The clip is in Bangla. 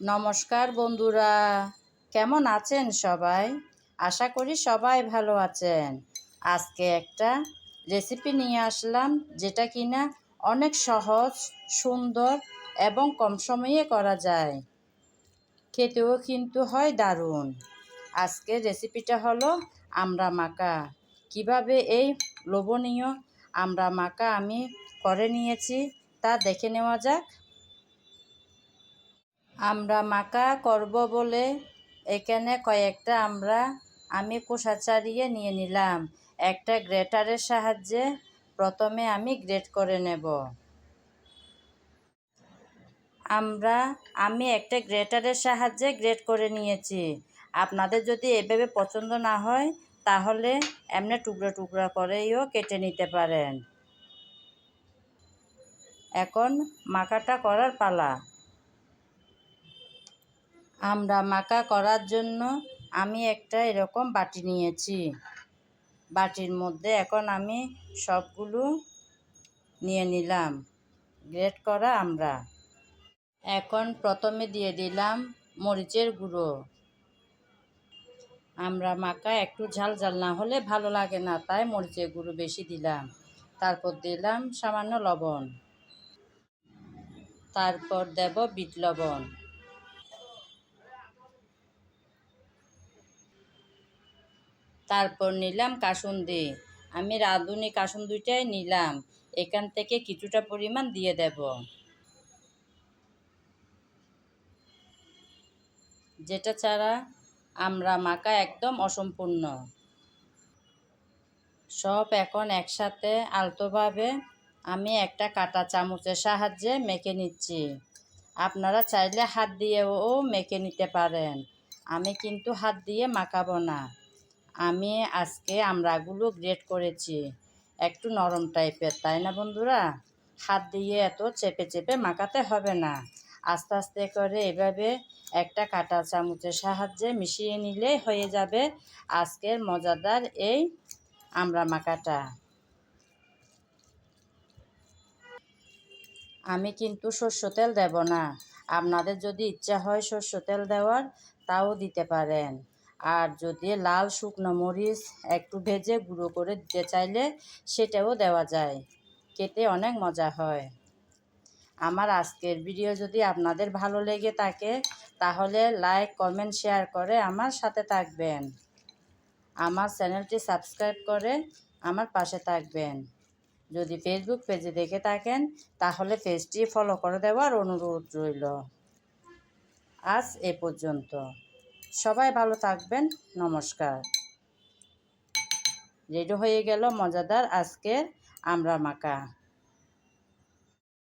নমস্কার বন্ধুরা, কেমন আছেন সবাই? আশা করি সবাই ভালো আছেন। আজকে একটা রেসিপি নিয়ে আসলাম, যেটা কিনা অনেক সহজ, সুন্দর এবং কম সময়ে করা যায়। খেতেও কিন্তু হয় দারুণ। আজকের রেসিপিটা হলো আমরা মাকা কীভাবে এই লোভনীয় আমরা মাকা আমি করে নিয়েছি তা দেখে নেওয়া যাক। আমরা মাকা করব বলে এখানে কয়েকটা আমরা, আমি কোষা ছাড়িয়ে নিয়ে নিলাম। একটা গ্রেটারের সাহায্যে প্রথমে আমি গ্রেট করে নেব। আমরা, আমি একটা গ্রেটারের সাহায্যে গ্রেট করে নিয়েছি। আপনাদের যদি এভাবে পছন্দ না হয়, তাহলে এমনি টুকরো টুকরা করেও কেটে নিতে পারেন। এখন মাখাটা করার পালা। আমরা মাকা করার জন্য আমি একটা এরকম বাটি নিয়েছি। বাটির মধ্যে এখন আমি সবগুলো নিয়ে নিলাম। গ্রেট করা আমরা। এখন প্রথমে দিয়ে দিলাম মরিচের গুঁড়ো। আমরা মাকা একটু ঝাল ঝাল না হলে ভালো লাগে না, তাই মরিচের গুঁড়ো বেশি দিলাম। তারপর দিলাম সামান্য লবণ। তারপর দেব বিট লবণ। তারপর নিলাম কাসুন্দি আমি রাঁধুনি কাসুন্দিটাই নিলাম। এখান থেকে কিছুটা পরিমাণ দিয়ে দেব। যেটা ছাড়া আমরা মাকা একদম অসম্পূর্ণ। সব এখন একসাথে আলতোভাবে আমি একটা কাটা চামচের সাহায্যে মেখে নিচ্ছি। আপনারা চাইলে হাত দিয়েও মেখে নিতে পারেন। আমি কিন্তু হাত দিয়ে মাখাবো না। আমি আজকে আমরাগুলো গ্রেট করেছি। একটু নরম টাইপের তাই না বন্ধুরা? হাত দিয়ে এত চেপে চেপে মাখাতে হবে না। আস্তে আস্তে করে এভাবে একটা কাটা চামচের সাহায্যে মিশিয়ে নিলে হয়ে যাবে আজকের মজাদার এই আমরা মাখাটা। আমি কিন্তু সর্ষ তেল দেব না। আপনাদের যদি ইচ্ছা হয় সর্ষ তেল দেওয়ার, তাও দিতে পারেন। আর যদি লাল শুকনো মরিচ একটু ভেজে গুঁড়ো করে দিতে চাইলে সেটাও দেওয়া যায়। খেতে অনেক মজা হয়। আমার আজকের ভিডিও যদি আপনাদের ভালো লেগে থাকে, তাহলে লাইক, কমেন্ট, শেয়ার করে আমার সাথে থাকবেন। আমার চ্যানেলটি সাবস্ক্রাইব করে আমার পাশে থাকবেন। যদি ফেসবুক পেজে দেখে থাকেন, তাহলে পেজটি ফলো করে দেওয়ার অনুরোধ রইল। আজ এ পর্যন্ত। সবাই ভালো থাকবেন নমস্কার। রেডি হয়ে গেল মজাদার আজকের আমরা মাকা